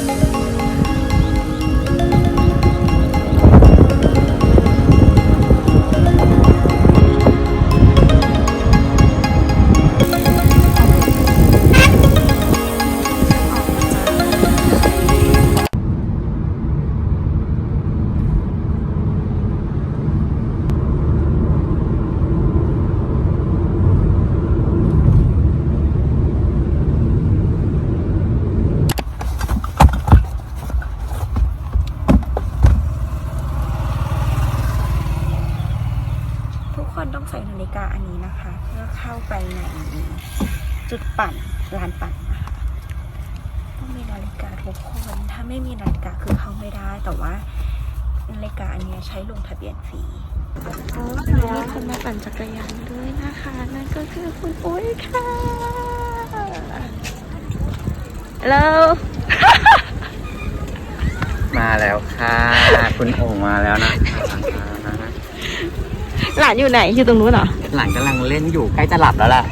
ทุ จุดปั่นลานปั่นนะคะต้องมีนาฬิกาทุกคน ถ้าไม่มีนาฬิกาคือเข้าไม่ได้ แต่ว่านาฬิกาอันเนี้ยใช้ลงทะเบียนฟรีโอ้มีคนมาปั่นจักรยานด้วยนะคะ นั่นก็คือคุณโอ้ยค่ะแล้ว มาแล้วค่ะ คุณโอ่งมาแล้วนะหลานอยู่ไหน อยู่ตรงนู้นเหรอ หลานกำลังเล่นอยู่ใกล้จะหลับแล้วล่ะ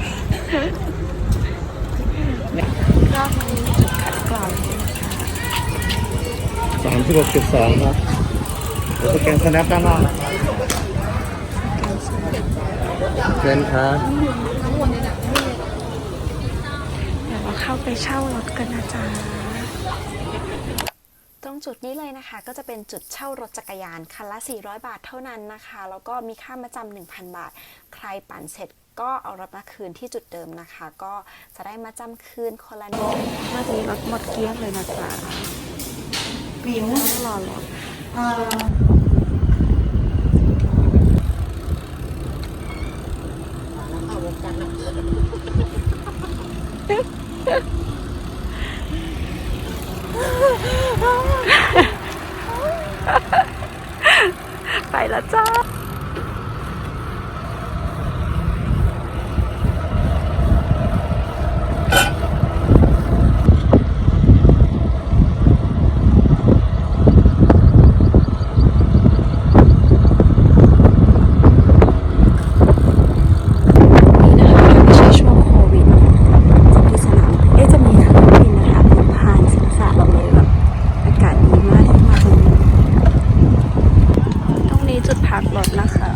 รอบนี้คัด กรองสามสิบหกจุดสองครับสแกนสแนปด้านนอกเชิญครับเดี๋ยวเราเข้าไปเช่ารถกันนะจ๊ะตรงจุดนี้เลยนะคะ ก็จะเป็นจุดเช่ารถจักรยานคันละ 400 บาทเท่านั้นนะคะ แล้วก็มีค่ามาจำ1,000 บาท ใครปั่นเสร็จ ก็เอารถมาคืนที่จุดเดิมนะคะ ก็จะได้มาจำคืนคนละนิดเมื่อนี้รถหมดเกลี้ยงเลยนะจ๊ะต้องรอรถไปแล้วจ้า นี่นะคะไม่ใช่ช่วงโควิดจะที่สนามเอ๊ะจะมีเครื่องบินนะคะบินผ่านศีรษะเราเลยแบบอากาศดีมากที่มาตรงนี้ตรงนี้จุดพักรถนะคะ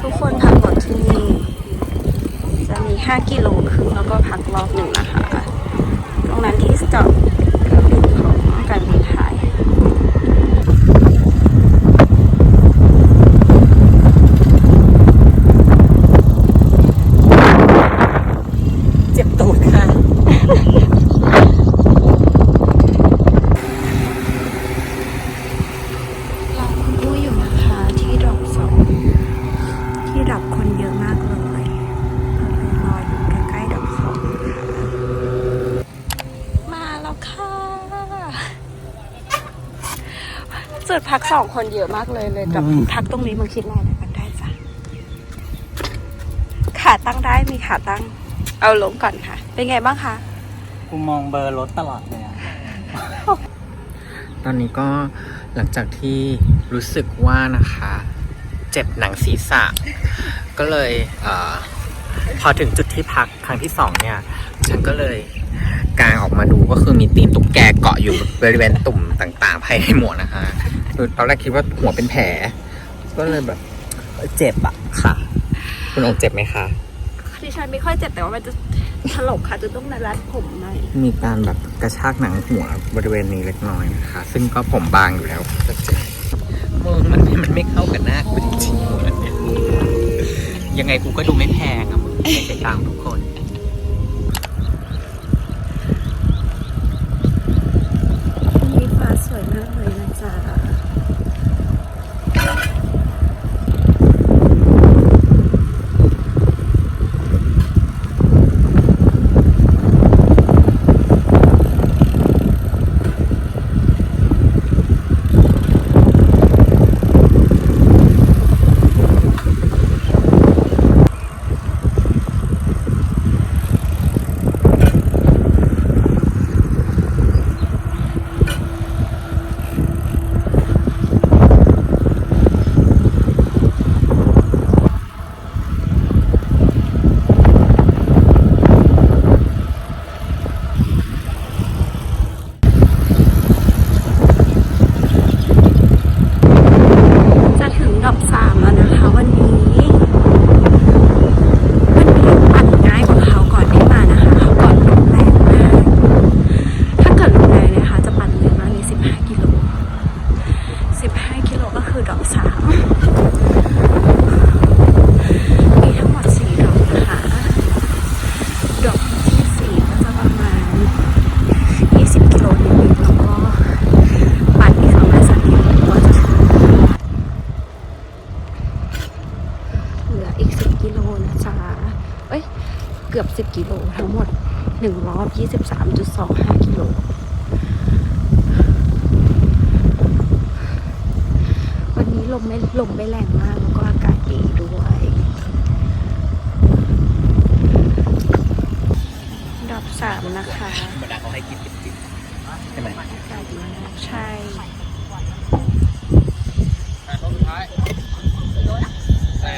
ทุกคนพักรถที่นี่ จะมี 5 กิโลครึ่งแล้วก็พักรอบหนึ่งนะคะ ตรงนั้นที่จอดเครื่องบินของการบินไทย เจ็บตูดค่ะ เราคุณอุ้ยอยู่นะคะที่ดอกสองที่ดับคนเยอะมากเลยก็เลยรออยู่ใกล้ๆดอกสองนะคะมาแล้วค่ะ จุดพักสองคนเยอะมากเลยเลยกับพักตรงนี้มันคิดอะไรนะกันได้จ้ะขาตั้งได้มีขาตั้ง เอาลงก่อนค่ะ เป็นไงบ้างคะกูมองเบอร์รถตลอดเลยอะตอนนี้ก็หลังจากที่รู้สึกว่านะคะ เจ็บหนังศีรษะ ก็เลยเออพอถึงจุดที่พักครั้งที่สองเนี่ย ฉันก็เลยกางออกมาดูก็คือมีตีนตุ๊กแกเกาะอยู่บริเวณตุ่มต่างๆภายในหมวกนะคะ คือตอนแรกคิดว่าหัวเป็นแผล ก็เลยแบบเจ็บอะค่ะ คุณองค์เจ็บไหมคะ ดิฉันไม่ค่อยเจ็บแต่ว่ามันจะถลกค่ะจะต้องรัดผมหน่อยมีการแบบกระชากหนังหัวบริเวณนี้เล็กน้อยนะคะ ซึ่งก็ผมบางอยู่แล้วก็เจ็บมึงมันมันไม่เข้ากับหน้ากูจริงๆวันเนี้ยยังไงกูก็ดูไม่แพงอะมึงในสายตาของทุกคนวัน 23.25 กิโล วันนี้ลมไม่ลมไม่แรงมากแล้วก็อากาศดีด้วย ดอบสามนะคะธรรมดาเขาให้กินจิบใช่ไหมอากาศดีมากใช่แต่สุดท้ายแต่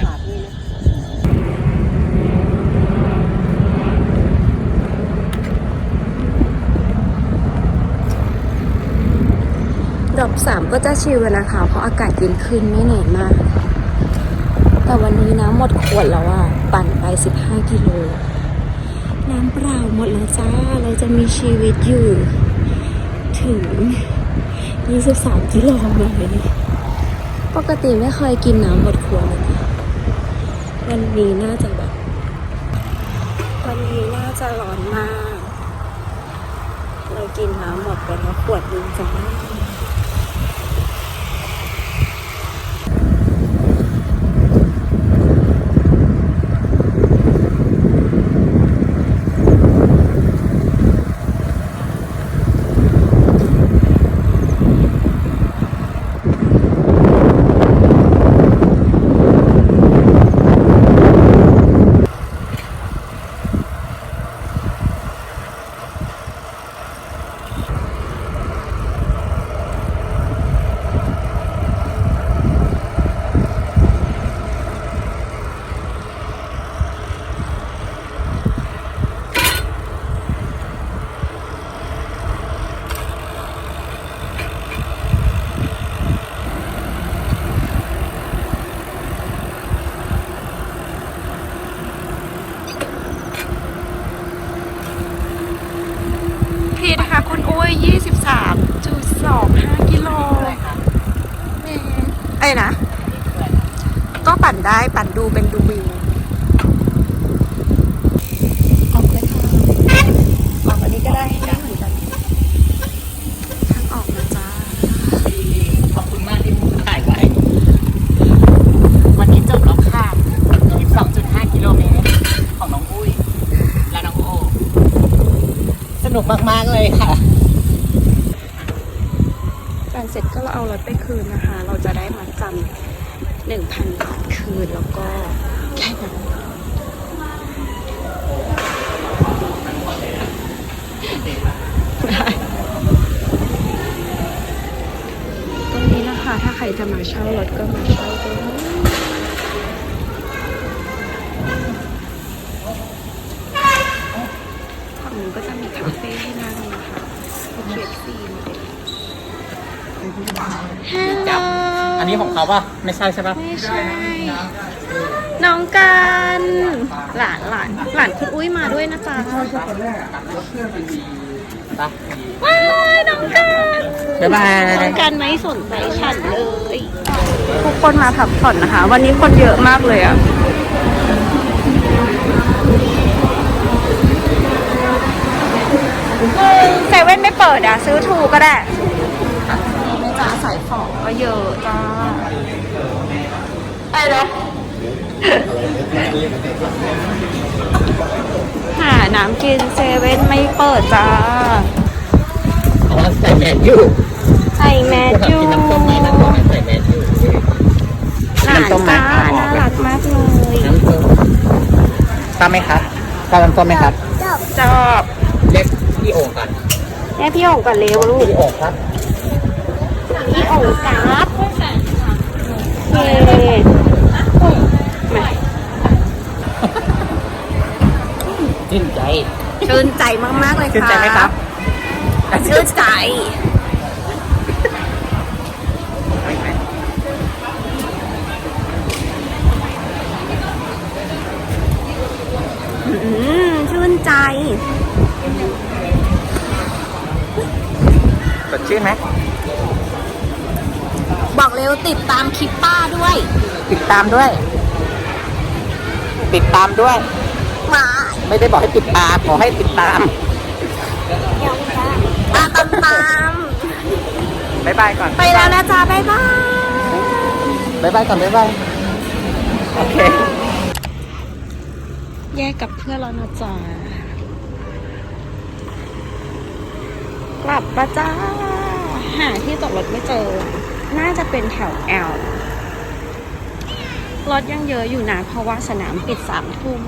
สามก็จะชิลนะคะ เพราะอากาศเย็นขึ้นไม่เหนื่อยมาก แต่วันนี้น้ำหมดขวดแล้วอะปั่นไปสิบห้ากิโล น้ำเปล่าหมดแล้วจ้า เราจะมีชีวิตอยู่ ถึง 23 กิโลไหมปกติไม่เคยกินน้ำหมดขวดเลยวันนี้น่าจะแบบ วันนี้น่าจะร้อนมาก เรากินน้ำหมดไปแล้วขวดนึงจ้า เสร็จก็เราเอารถไปคืนนะคะ เราจะได้มัดจำหนึ่งพันบาทคืนแล้วก็แค่นั้นตรงนี้นะคะ ถ้าใครจะมาเช่ารถก็มาเช่าได้ฝั่งนู้นก็จะมีคาเฟ่ให้นั่งนะคะมีเคฟซีมาเลยฮัลโหล อั นนี้ของเขาป่ะ ไม่ใช่ใช่ป่ะ ไม่ใช่ น้องกันหลานหลานหลานคุณอุ้ยมาด้วยนะจ๊ะปะว้ายน้องกันบ๊ายบายน้องกันไม่สนใจฉันเลยทุกคนมาพักผ่อนนะคะ วันนี้คนเยอะมากเลยอะเซเว่นไม่เปิดอะซื้อทูก็ได้ไม่จ้าสายฝอก็เยอะจ้าไปเลยหาน้ำกินเซเว่นไม่เปิดจ้าอ๋อใส่แมสอยู่ใส่แมสอยู่กินน้ำส้มไหมน้ำส้มไหมใส่แมสอยู่หลานน้ำส้มไหมจ้าเอาออกน่ารักมากเลยน้ำส้มทราบไหมครับทราบน้ำส้มไหมครับจอบเรียกพี่โอ่งก่อนแม่พี่โอ่งก่อนเร็วลูกพี่โอ่งครับ พี่โอ่งกราฟเฮ้มาชื่นใจ ชื่นใจมาก ๆ เลยค่ะชื่นใจไหมครับ ชื่นใจอืมชื่นใจสดชื่นไหม บอกเร็วติดตามคลิปป้าด้วย ติดตามด้วย ติดตามด้วยมาไม่ได้บอกให้ติดตามขอให้ติดตามตามตามตามบ๊ายบายก่อนไปแล้วนะจ๊ะบ๊ายบายบ๊ายบายก่อนบ๊ายบายโอเค แยกกับเพื่อนแล้วนะจ๊ะกลับมาจ้า หาที่จอดรถไม่เจอ น่าจะเป็นแถวแอลรถยังเยอะอยู่นะ เพราะว่าสนามปิดสามทุ่ม